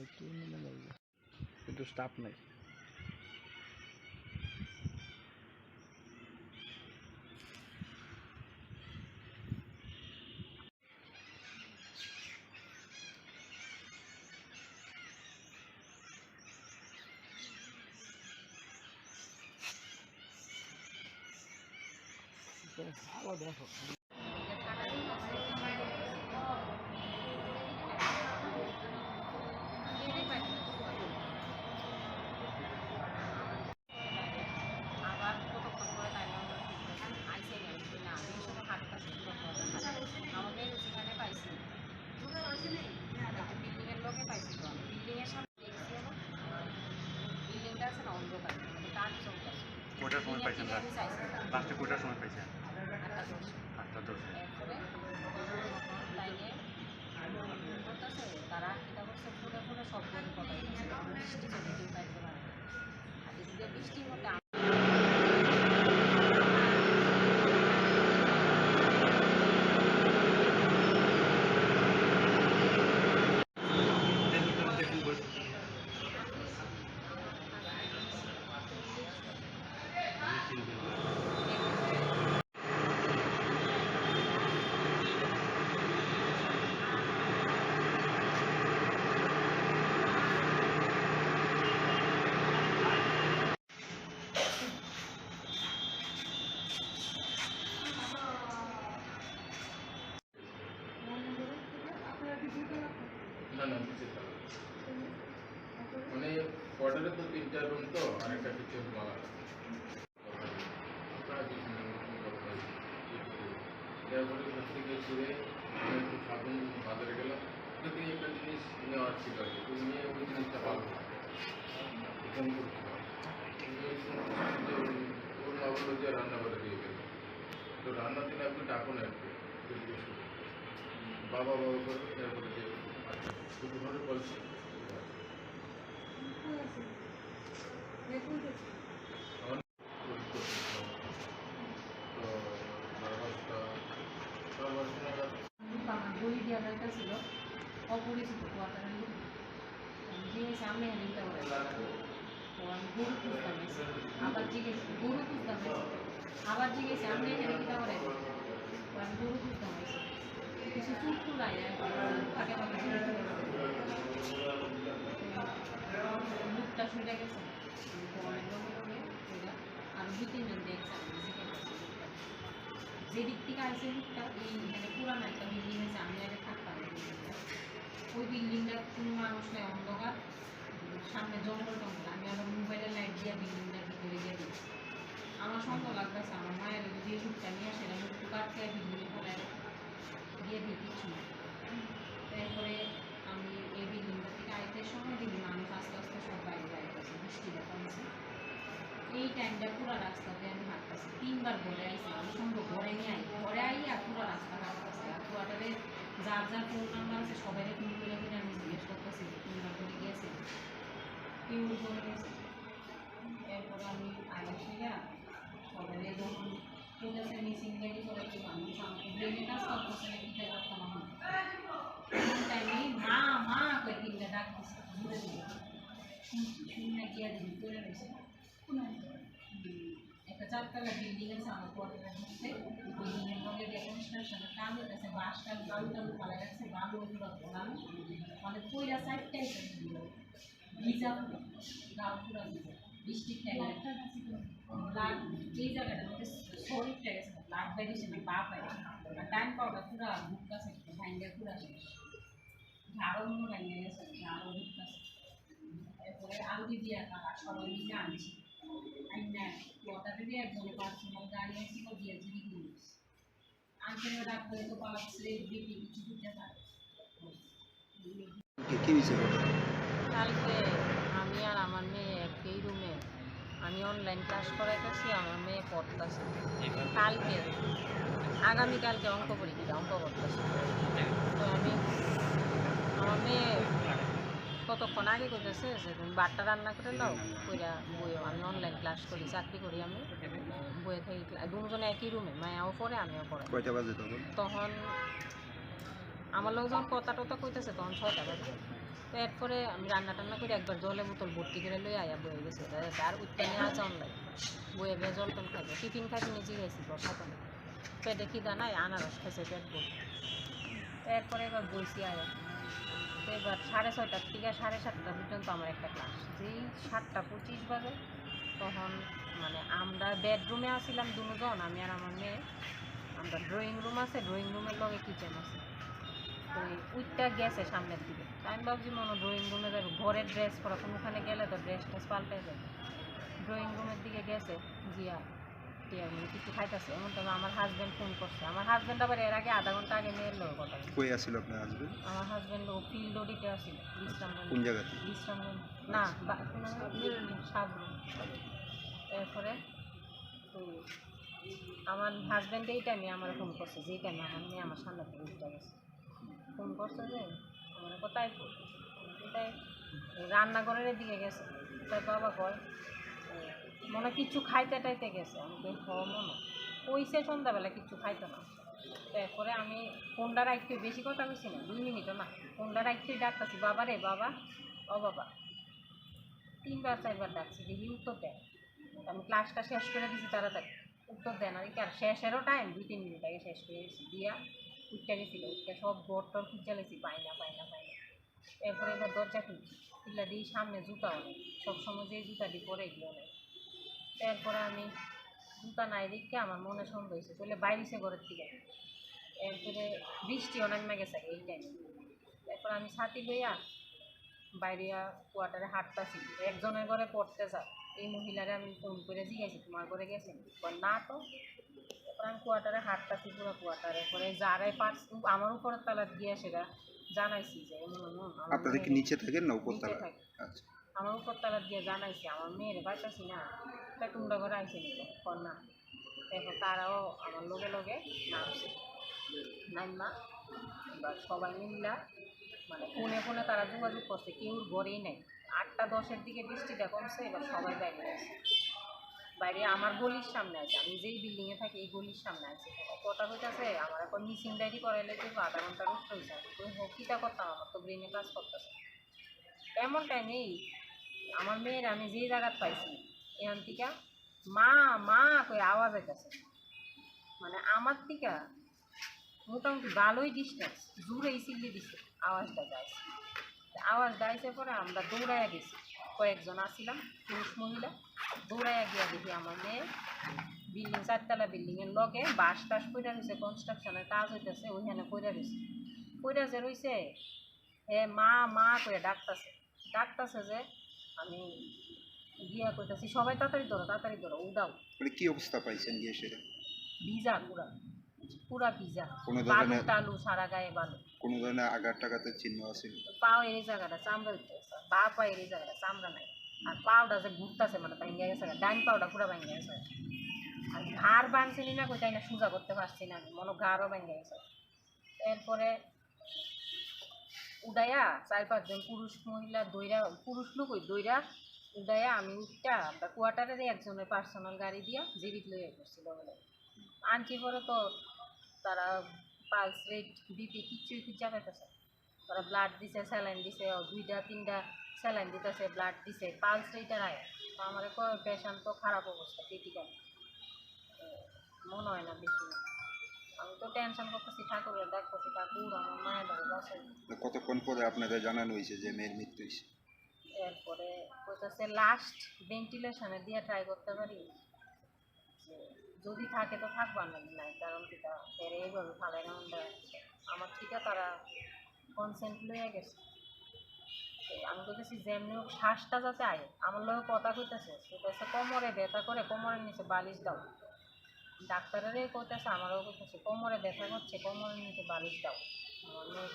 একটু নেমে যাবে কিন্তু স্টাফ নাই। দেখো আবার কতক্ষণ পরে তাই আমরা আইসে গেছি না আমি এই সময় হাঁটতেছি আমাকে সেখানে পাইছি বিল্ডিংয়ের লোকে পাইছি তো আমি বিল্ডিংয়ের সামনে দেখছি এবং বিল্ডিংটা আছে না অন্ধকার তার চলতেছে কটার সময় পাইছেন লাস্ট আমি চাইছি লাস্টে কটার সময় পাইছেন আটটা দশ আটটা দশ এরপরে তখন তাইলে করতেছে তারা এটা করছে ফুটে ফুটে সব দিন কথা বৃষ্টি যদি কেউ পাইতে পারে আর এদিকে বৃষ্টির মধ্যে না না কিছু খারাপ মানে কোয়ার্টারে তো তিনটা রুম তো ওখান থেকে একটা জিনিস নেওয়ার ছিল আর কি নিয়ে যে রান্না করে দিয়ে গেল তো রান্না দিনে আপনি ডাকুন আর কি বাবা বাবা করে এরপরে যে দুটো ঘরে বলছি আমার পরীক্ষা ছিল। তো সাড়ে পাঁচটা সাড়ে পাঁচটা নাগাদ আমার বই দেওয়া দরকার ছিল অপরিচিত কোয়ার্টারের লোক সামনে হেলিংটা করে গরু খুঁজতাম আবার জিজ্ঞেস সামনে গরু খুঁজতাম কিছু চুপ তুলাই ফাঁকে ফাঁকে মুখটা শুনে গেছে করে ওইটা তিনজন যে দিক থেকে আসে দিকটা এই মানে পুরানো একটা বিল্ডিং আছে আমি আগে থাকতাম ওই বিল্ডিংটা কোনো মানুষ নেই অন্ধকার সামনে জঙ্গল টঙ্গল আমি আবার মোবাইলের লাইট দিয়ে বিল্ডিংটার ভিতরে গিয়ে দিচ্ছি আমার সন্দেহ লাগতেছে আমার মায়ের যদি এই নিয়ে আসে আমি একটু কাটতে বিল্ডিংয়ে ফেলে দিয়ে দিই কিছু তারপরে আইতে সময় দিই মানুষ আস্তে আস্তে সব বাইরে যাইতেছে বৃষ্টি দেখা হয়েছে এই টাইমটা পুরো রাস্তাতে আমি হাঁটতেছি। তিনবার ঘরে আইছি, আমি সম্ভব ঘরে নিয়ে আই ঘরে আই আর পুরো রাস্তা হাঁটতেছি। আর পুরাটারে যার যার ফোন নাম্বার আছে, সবাই ফোন করে কিনে আমি জিজ্ঞেস করতেছি তিনবার করে গিয়েছে। কেউ করে গেছে এরপরে আমি আগে থেকে সবাই যখন কাছে মিসিং গাড়ি করে কেউ মানুষ আমাকে ব্রেনে কাজ করতেছে না কী করতাম আমার টাইমে মা মা করে তিনটা ডাক দিচ্ছে ঘুরে দিবে শুনে গিয়ে দিবি করে রয়েছে একটা চারতলা বিল্ডিং আছে আমার কোয়ার্টারের মধ্যে বিল্ডিংয়ের মধ্যে যে কনস্ট্রাকশনের কাজ হইতেছে বাঁশ টাল বালু টালু ফালা যাচ্ছে বালু ওগুলো ঘোরানো মানে পয়লা এরপরে সবাই মিলে পারে কালকে আমি আর আমার মেয়ে একই রুমে আমি অনলাইন ক্লাস করাইতেছি, আমার মেয়ে পড়তেছে। কালকে, আগামীকালকে অঙ্ক পরীক্ষা, অঙ্ক করতেছে তো আমি মেয়ে কতক্ষণ আগে করতেছে যে তুমি বারটা রান্না করে দাও কইরা বইয়ে আমি অনলাইন ক্লাস করি চাকরি করি আমি বইয়ে থেকে দুজনে একই রুমে মায়াও পড়ে আমিও পড়ে। কয়টা বাজে তখন? তখন আমার লোক যখন কথা টথা কইতেছে তখন ছয়টা বাজে। তো এরপরে আমি রান্না টান্না করে একবার জলে বোতল ভর্তি করে লই আয়া বয়ে গেছে। আর উঠতে নিয়ে আসা অনলাইন বয়ে বয়ে জল টল খাবে টিফিন খাইতে নিজে গেছি বর্ষাতে পেটে খিদা নাই আনারস খাইছে পেট ভর্তি এরপরে এবার বইছি আয়া। তো এবার সাড়ে ছয়টার থেকে সাড়ে সাতটা পর্যন্ত আমার একটা ক্লাস যেই সাতটা পঁচিশ বাজে, তখন মানে আমরা বেডরুমে আসছিলাম দুজন, আমি আর আমার মেয়ে। আমরা ড্রয়িং রুম আছে ড্রয়িং রুমের লগে কিচেন আছে। তো উইটটা গেছে সামনের দিকে। আমি ভাবছি মনে ড্রয়িং রুমে যাবে। ঘরের ড্রেস পরা কোনোখানে গেলে তো ড্রেস ট্রেস পাল্টে যাবে। ড্রয়িং রুমের দিকে গেছে, গিয়া টিয়া মানে কিছু খাইতেছে এমন তো আমার হাজব্যান্ড ফোন করছে। আমার হাজব্যান্ড আবার এর আগে আধা ঘণ্টা আগে মেয়ের লোক কথা। কই আসছিল আপনার হাজবেন্ড আমার হাজব্যান্ড ও ফিল্ড অডিটে আসছিল বিশ্রামগঞ্জ কোন জায়গাতে? বিশ্রামগঞ্জ না সাবরুম এরপরে তো আমার হাজব্যান্ড এই টাইমে আমার ফোন করছে যে টাইমে আমার মেয়ে আমার সামনে থেকে উঠতে গেছে। ফোন করছে যে আমার কোথায়? এটাই রান্নাঘরের দিকে গেছে। তাই বাবা কয় মনে কিচ্ছু খাইতে টাইতে গেছে, আমি হ মনে কইছে সন্ধ্যাবেলা কিচ্ছু খাইতো না। তারপরে আমি ফোনটা রাখতে বেশি কথা বলছি না, দুই মিনিটও না, ফোনটা রাখতে ডাকতেছি, বাবা রে, বাবা, ও বাবা। তিনবার, চারবার ডাকছি, দেখি উত্তর দেয়। আমি ক্লাসটা শেষ করে দিছি তাড়াতাড়ি, উত্তর দেয় না আর শেষেরও টাইম দুই, তিন মিনিট আগে শেষ করে দিয়েছি দিয়া উঠতে গেছিল উঠতে সব ঘর টর খুঁজে লেছি পাই না পাই না পাই না এরপরে এবার দরজা খুলছি খুললা দিই সামনে জুতা অনেক, সবসময় যে জুতা দিই পরে এগুলো অনেক। এরপরে আমি জুতা নাই দেখে আমার মনে সন্দেহ হয়েছে চলে বাইরেছে ঘরের থেকে এরপরে বৃষ্টি অনেক মেঘে থাকে এই টাইমে এরপর আমি ছাতি লইয়া বাইরিয়া কোয়ার্টারে হাঁটতাছি। একজনের ঘরে পড়তে যা এই মহিলারে আমি ফোন করে জিজ্ঞাসি তোমার ঘরে গেছেন? না তো। তারপর আমি কোয়ার্টারে হাঁটতাছি পুরো কোয়ার্টারে পরে যারাই পারছি আমার উপরের তলা গিয়ে সেটা জানাইছি যে আপনাদের কি নিচে থাকেন না নিচে উপরতলা থাকে। আচ্ছা। আমার উপর তলা দিয়ে জানাইছি আমার মেয়ের বাঁচাছি না। আইসি নি কর? না। দেখো তারাও আমার লগে লগে নামছে। নাইমা এবার সবাই মিল্লা মানে ফোনে ফোনে তারা যোগাযোগ করছে, কেউ ঘরেই নাই। আটটা দশের দিকে বৃষ্টিটা কমছে, এবার সবাই বাইরে আছে বাইরে আমার গলির সামনে আছে, আমি যেই বিল্ডিংয়ে থাকি এই গলির সামনে আছে। কথা হইতেছে, আমার এখন মিসিং ডায়েরি করাইলে তো আধা ঘণ্টার উঠতে হয়েছে হোক কীটা করতাম? আমার তো ব্রেনে কাজ করতেছে। এমন টাইমেই আমার মেয়ের আমি যে জায়গাত পাইছি এখান থেকে মা মা কই আওয়াজ আইতেছে মানে আমার থেকে মোটামুটি ভালোই ডিস্টেন্স জুড়েই সিলি দিছে, আওয়াজটা যাইছে। আওয়াজ যাইছে পরে আমরা দৌড়াইয়া গেছি। কয়েকজন আসছিলাম পুরুষ, মহিলা। দৌড়াইয়া গিয়া দেখি আমার মেয়ে বিল্ডিং চারতলা বিল্ডিংয়ের লগে বাস টাস পইরা রয়েছে কনস্ট্রাকশনের কাজ হইতেছে, ওইখানে পইরা রয়েছে পইরা যে রয়েছে হে মা মা করে ডাকতাছে। ডাকতাছে যে আমি গিয়া কইতাছি সবাই তাড়াতাড়ি ধরো তাড়াতাড়ি ধরো উদাও। মানে কি অবস্থা পাইছেন গিয়ে সেটা? ভিজা পুরা পুরা ভিজা। কোনো ধরনের- টালু সারা গায়ে বালু। কোনো ধরনের আঘাত টাঘাতের চিহ্ন আছে? পাও এই জায়গাটা চামড়া গেছে। বা পা এই জায়গাটা চামড়া নাই। আর পাওটা যে ঘুরতেছে মানে ভাঙ্গা গেছে ডাইন পাওটা পুরো ভাঙ্গা গেছে। আর ঘাড় বানছিলি না কোথায় না সোজা করতে পারছি না আমি মনে ঘাড়ও ভাঙ্গা গেছে। এরপরে উদায়া চার পাঁচজন পুরুষ মহিলা দইরা পুরুষ লোক ওই দইরা উদায়া, আমি উঠটা কোয়ার্টারের একজনের পার্সোনাল গাড়ি দিয়া জিবিত লইয়া করছিল বলে। আনছি পরে তো তারা পালস রেট বিপি কিচ্ছুই খুঁজা পাইতেছে তারা ব্লাড দিছে স্যালাইন দিছে দুইটা, তিনটা স্যালাইন দিতেছে ব্লাড দিছে পালস রেটার আয় তো আমার পেশেন্ট তো খারাপ অবস্থা ক্রিটিক্যাল মনে হয় না বেশি। আমি তো টেনশন করতেছি, ঠাকুরের ডাকতেছি ঠাকুর আমার মায়ের বাসায় কতক্ষণ পরে আপনাদের জানানো হয়েছে যে মেয়ের মৃত্যু হয়েছে? এরপরে কইতাছে লাস্ট ভেন্টিলেশনে দিয়ে ট্রাই করতে পারি? যদি থাকে তো থাকবার নাকি নাই, কারণ কিটা এর এইভাবে ফালাই না, আমার থেকে তারা কনসেন্ট লইয়া গেছে। আমি কইতেছি যেমনি হোক, শ্বাসটা যাতে আয়। আমার লোক কথা কইতেছে কইতেছে, কোমরে ব্যথা করে, কোমরের নিচে বালিশ দাও। ডাক্তারেরই কইতেছে, আমারও কইতেছে, কোমরে ব্যথা করছে, কোমরের নিচে বালিশ দাও। আমার মেয়ে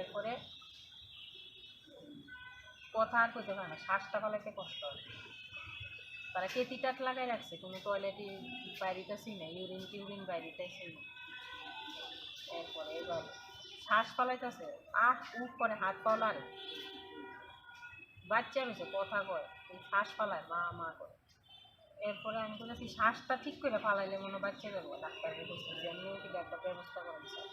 এরপরে কথা আর কইতে পারে না। শ্বাসটা ফলাইতে কষ্ট হয়। তারা কেতিটাট লাগাই রাখছে, কোনো টয়লেটে বাইরেটাছি না ইউরিন টিউরিন বাইরেটাছি না। এরপরে এবার শ্বাস ফলাইতেছে, আহ উঠ করে হাত পাও লাগে বাচ্চা রয়েছে কথা কয় শ্বাস ফালায়, মা মা করে এরপরে আমি বলেছি শ্বাসটা ঠিক করে ফালাইলে মনে বাচ্চা যাব ডাক্তার বলছি যে এমনিও কিন্তু একটা ব্যবস্থা স্যার।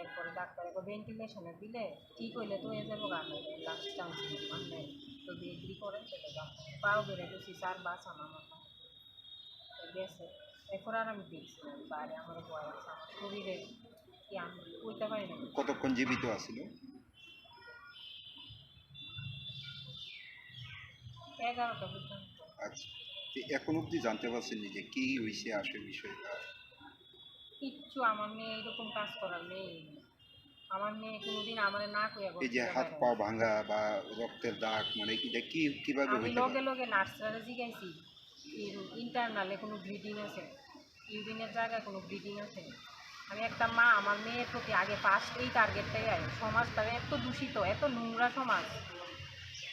এরপরে ডাক্তারে ভেন্টিলেশনে দিলে ঠিক হইলে তো হয়ে যাব গান লাস্ট চান্স মানে যদি এগ্রি করেন সেটা যাও। পাও বেড়ে গেছি স্যার বাস আমার মতো গেছে। এরপর আর আমি দেখছি বাইরে আমার ভয় আছে আমার শরীরে কি আমি কইতে পারি না। কতক্ষণ জীবিত আছিল? এগারোটা পর্যন্ত। আচ্ছা এখন অবধি জানতে পারছেন যে কি হয়েছে আসে বিষয়টা? কিচ্ছু আমার মেয়ে এরকম কাজ করার মেয়ে আমার মেয়ে কোনোদিন আমার না কইয়া এই যে হাত পা ভাঙা বা রক্তের দাগ মানে এটা কি কীভাবে আমি লগে লগে নার্সরা জিগাইছি। ইন্টারনালে কোনো ব্লিডিং আছে। ইউরিনের জায়গায় কোনো ব্লিডিং আছে। আমি একটা মা আমার মেয়ের প্রতি আগে ফার্স্ট এই টার্গেটটাই আয়। সমাজটা এত দূষিত এত নোংরা সমাজ।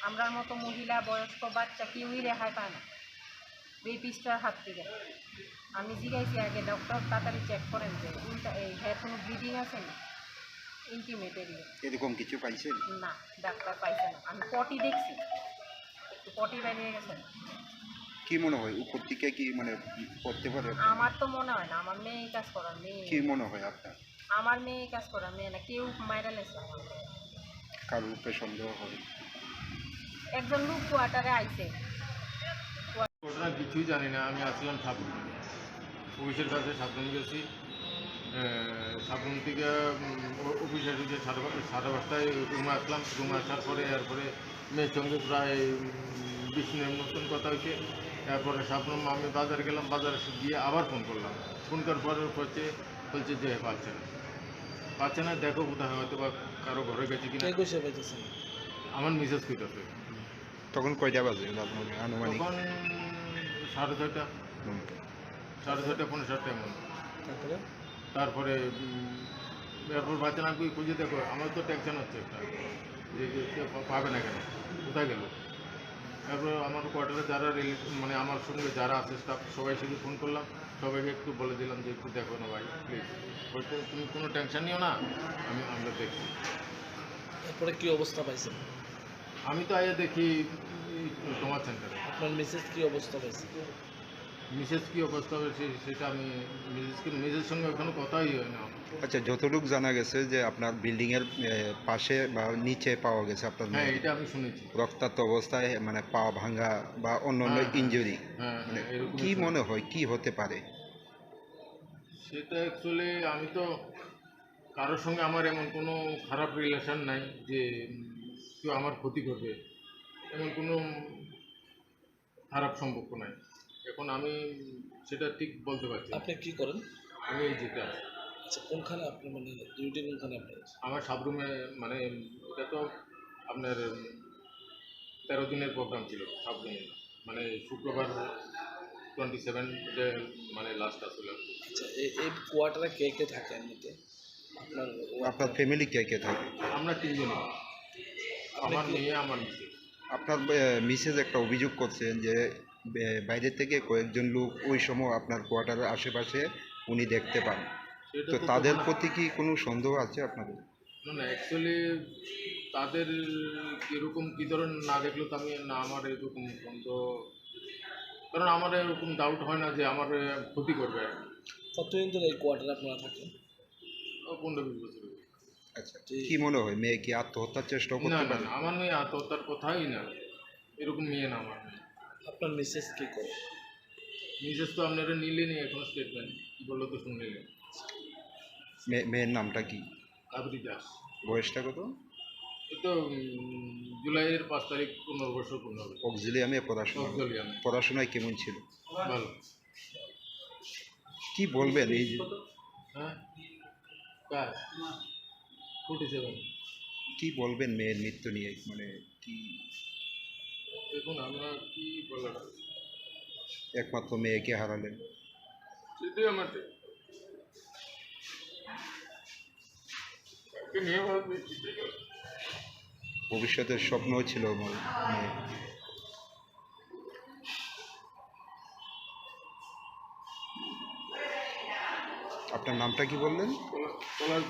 আমরার মতো মহিলা বয়স্ক বাচ্চা কেউই রেহাই পায় না। রেপিস্টার হাত থেকে। আমি জিগাইছি আগে ডক্টর তাড়াতাড়ি চেক করেন যে ইন্টা এই হ্যাঁ কোনো ব্লিডিং আছে না? ইন্টিমেট এরিয়া এরকম কিছু পাইছেন? না ডাক্তার পাইছে না। আমি পটি দেখছি। একটু পটি বেরিয়ে গেছে। কি মনে হয়? উপর থেকে কি মানে করতে পারে? আমার তো মনে হয় না। আমার মেয়ে কাজ করার মেয়ে। কি মনে হয় আপনার? আমার মেয়ে কাজ করার মেয়ে না। কেউ মাইরা লেছে আমার। কারোর উপরে সন্দেহ হবে একজন লোক কোয়ার্টারে আইছে। ঘটনা কিছুই জানি না আমি আসলাম সাবরুম অফিসের কাছে সাবরুম গেছি। সাবরুম থেকে অফিসে ঢুকে সাড়ে সাড়ে পাঁচটায় রুমে আসলাম। রুমে আসার পরে এরপরে মেয়ের সঙ্গে প্রায় বিশ মিনিট মতন কথা হয়েছে। তারপরে সাবরুম আমি বাজারে গেলাম বাজারে গিয়ে আবার ফোন করলাম। ফোন করার পরে বলছে বলছে যে পাচ্ছে না। পাচ্ছে না দেখো কোথায় হয়তো বা কারও ঘরে গেছে কিনা। আমার মিসেস কইতাছে। তখন কয়টা বাজে? তখন সাড়ে ছয়টা। সাড়ে ছয়টা পনেরো সাতটা এমন তারপরে? তারপরে এরপর বাচ্চা না কই খুঁজে দেখো আমার তো টেনশন হচ্ছে একটা। যে সে পাবে না কেন? কোথায় গেল? তারপর আমার কোয়ার্টারে যারা রিলেটিভ মানে আমার সঙ্গে যারা আছে স্টাফ সবাই শুধু ফোন করলাম। সবাইকে একটু বলে দিলাম যে একটু দেখো না ভাই প্লিজ তুমি কোনো টেনশন নিও না আমি আমরা দেখছি। তারপরে কি অবস্থা পাইছেন? আমি তো আগে দেখি তোমার সেন্টারে আপনার মিসেস কি অবস্থা পাইছে মিসেস কী অবস্থা সে- সেটা আমি মিসেসকে মিসেসের সঙ্গে ওখানে কথাই হয় না। আচ্ছা যতটুকু জানা গেছে যে আপনার বিল্ডিং এর পাশে বা নিচে পাওয়া গেছে আপনার হ্যাঁ এটা আমি শুনেছি। রক্তাক্ত অবস্থায় মানে পা ভাঙা বা অন্য অন্য হ্যাঁ, হ্যাঁ। ইনজুরি হ্যাঁ মানে হ্যাঁ, এরকম কি মনে হয় কি হতে পারে? সেটা অ্যাকচুয়ালি আমি তো কারোর সঙ্গে আমার এমন কোনো খারাপ রিলেশন নাই যে কেউ আমার ক্ষতি করবে। এমন কোনো খারাপ সম্পর্ক নাই। এখন আমি সেটা ঠিক বলতে পারছি না। আপনি কি করেন? আমি এই যেটা আছি। আচ্ছা কোনখানে আপনি মানে ডিউটি কোনখানে আপনার আমার সাবরুমে মানে এটা তো আপনার উম, তেরো দিনের প্রোগ্রাম ছিল সাবরুমে মানে শুক্রবার টোয়েন্টি সেভেন মানে লাস্ট আসলে। আচ্ছা এই এই কোয়ার্টারে কে কে থাকে এমনিতে আপনার আপনার ফ্যামিলি কে কে থাকে? আমরা তিনজনই। আমার মেয়ে আমার মিসেস। আপনার মিসেস একটা অভিযোগ করছেন যে বাইরে থেকে কয়েকজন লোক ওই সময় আপনার কোয়ার্টারের আশেপাশে উনি দেখতে পান। তো তাদের প্রতি কি কোনো সন্দেহ আছে আপনাদের? না না অ্যাকচুয়ালি তাদের কীরকম কী ধরনের না দেখলেও তো আমি না আমার এরকম সন্দেহ কারণ আমার এরকম ডাউট হয় না যে আমার ক্ষতি করবে। কতদিন ধরে এই কোয়ার্টারে আপনারা থাকেন? পনেরো বিশ বছর। আচ্ছা ঠিক। কি মনে হয় মেয়ে কি আত্মহত্যার চেষ্টা করতে না পারে? না, আমার মেয়ে আত্মহত্যার কথাই না। এরকম মেয়ে না আমার মেয়ে। আপনার মিসেস কি করে? নিজের তো আপনারা নিলেনি এখন স্টেটমেন্ট কী বলল তো শুনলেন? মেয়ে- মেয়ের নামটা কি? কাবরি দাস। বয়সটা কত? এই তো উম, জুলাইয়ের পাঁচ তারিখ পনেরো বছর পূর্ণ হবে। অক্সিলিয়ামে পড়াশোনা। অক্সিলিয়ামে। পড়াশোনায় কেমন ছিল? ভালো। কি বলবেন এই যে? হ্যাঁ? কার? ফোর্টি সেভেন কি বলবেন মেয়ের মৃত্যু নিয়ে? মানে কি দেখুন আমরা কি বলার একমাত্র মেয়েকে হারালেন। নিয়ে ভবিষ্যতের স্বপ্নও ছিল আমার আপনার নামটা কি বললেন? পলাশ